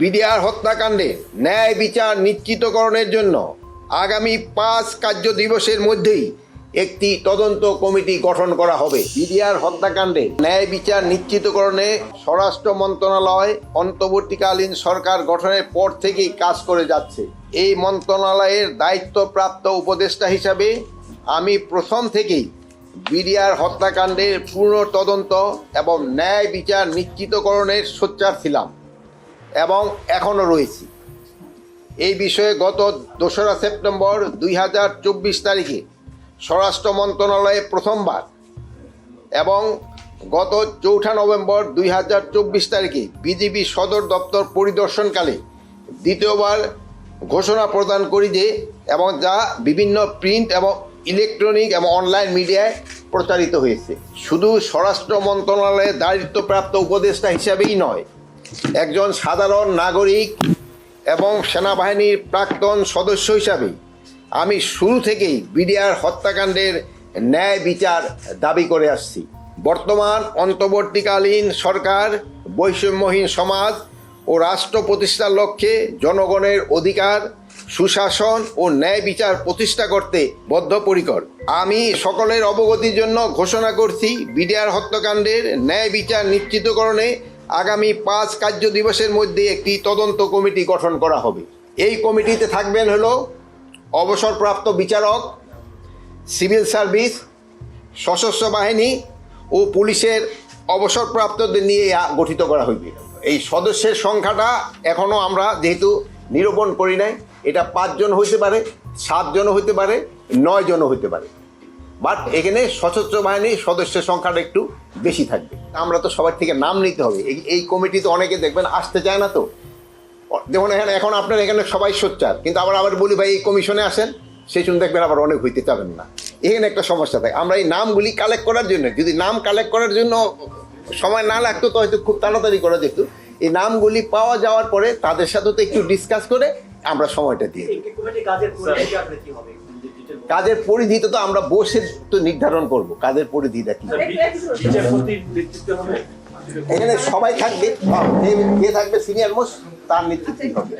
BDR হত্যাকাণ্ডে ন্যায় বিচার নিশ্চিতকরণের জন্য আগামী পাঁচ কার্য দিবসের মধ্যেই একটি তদন্ত কমিটি গঠন করা হবে। বিডিআর হত্যাকাণ্ডে ন্যায় বিচার নিশ্চিতকরণে স্বরাষ্ট্র মন্ত্রণালয় অন্তর্বর্তীকালীন সরকার গঠনের পর থেকেই কাজ করে যাচ্ছে। এই মন্ত্রণালয়ের দায়িত্বপ্রাপ্ত উপদেষ্টা হিসাবে আমি প্রথম থেকেই বিডিআর হত্যাকাণ্ডের পূর্ণ তদন্ত এবং ন্যায় বিচার নিশ্চিতকরণের সোচ্চার ছিলাম। এবং এখনও রয়েছি। এই বিষয়ে গত দোসরা সেপ্টেম্বর দুই হাজার চব্বিশ তারিখে স্বরাষ্ট্র মন্ত্রণালয়ে প্রথমবার এবং গত চৌঠা নভেম্বর দুই হাজার চব্বিশ তারিখে বিজিবি সদর দপ্তর পরিদর্শনকালে দ্বিতীয়বার ঘোষণা প্রদান করি যে এবং যা বিভিন্ন প্রিন্ট এবং ইলেকট্রনিক এবং অনলাইন মিডিয়ায় প্রচারিত হয়েছে। শুধু স্বরাষ্ট্র মন্ত্রণালয়ের দায়িত্বপ্রাপ্ত উপদেষ্টা হিসাবেই নয় একজন সাধারণ নাগরিক এবং সেনাবাহিনীর প্রাক্তন সদস্য হিসাবে আমি শুরু থেকেই বিডিআর হত্যাকাণ্ডের ন্যায় বিচার দাবি করে আসছি। বর্তমান অন্তর্বর্তীকালীন সরকার, বৈষম্যহীন সমাজ ও রাষ্ট্র প্রতিষ্ঠার লক্ষ্যে জনগণের অধিকার, সুশাসন ও ন্যায় বিচার প্রতিষ্ঠা করতে বদ্ধপরিকর। আমি সকলের অবগতির জন্য ঘোষণা করছি, বিডিআর হত্যাকাণ্ডের ন্যায় বিচার নিশ্চিতকরণে আগামী পাঁচ কার্য দিবসের মধ্যে একটি তদন্ত কমিটি গঠন করা হবে। এই কমিটিতে থাকবেন হলো অবসরপ্রাপ্ত বিচারক, সিভিল সার্ভিস, সশস্ত্র বাহিনী ও পুলিশের অবসরপ্রাপ্তদের নিয়ে গঠিত করা হইবে। এই সদস্যের সংখ্যাটা এখনও আমরা যেহেতু নিরূপণ করি নাই, এটা পাঁচজন হইতে পারে সাতজনও হইতে পারে নয়জনও হইতে পারে। বাট এখানে সশস্ত্র বাহিনীর সদস্যের সংখ্যাটা একটু বেশি থাকবে। আমরা তো সবার থেকে নাম নিতে হবে। এই এই কমিটিতে অনেকে দেখবেন আসতে চায় না তো। যেমন এখানে, এখন আপনার এখানে সবাই সোচ্চার। কিন্তু আবার আবার বলি, ভাই, এই কমিশনে আসেন। সেই শুনে দেখবেন আবার অনেক হইতে চাবেন না। এখানে একটা সমস্যা থাকে। আমরা এই নামগুলি কালেক্ট করার জন্য, যদি নাম কালেক্ট করার জন্য সময় না লাগতো, তো হয়তো খুব তাড়াতাড়ি করা যেত। এই নামগুলি পাওয়া যাওয়ার পরে তাদের সাথে তো একটু ডিসকাস করে আমরা সময়টা দিয়ে কাজের পরিধি কি তো আমরা বসে তো নির্ধারণ করব কাজের পরিধিটা কি? এখানে সবাই থাকবে যে- যে থাকবে? সিনিয়র মোস্ট তার নেতৃত্বে। হবে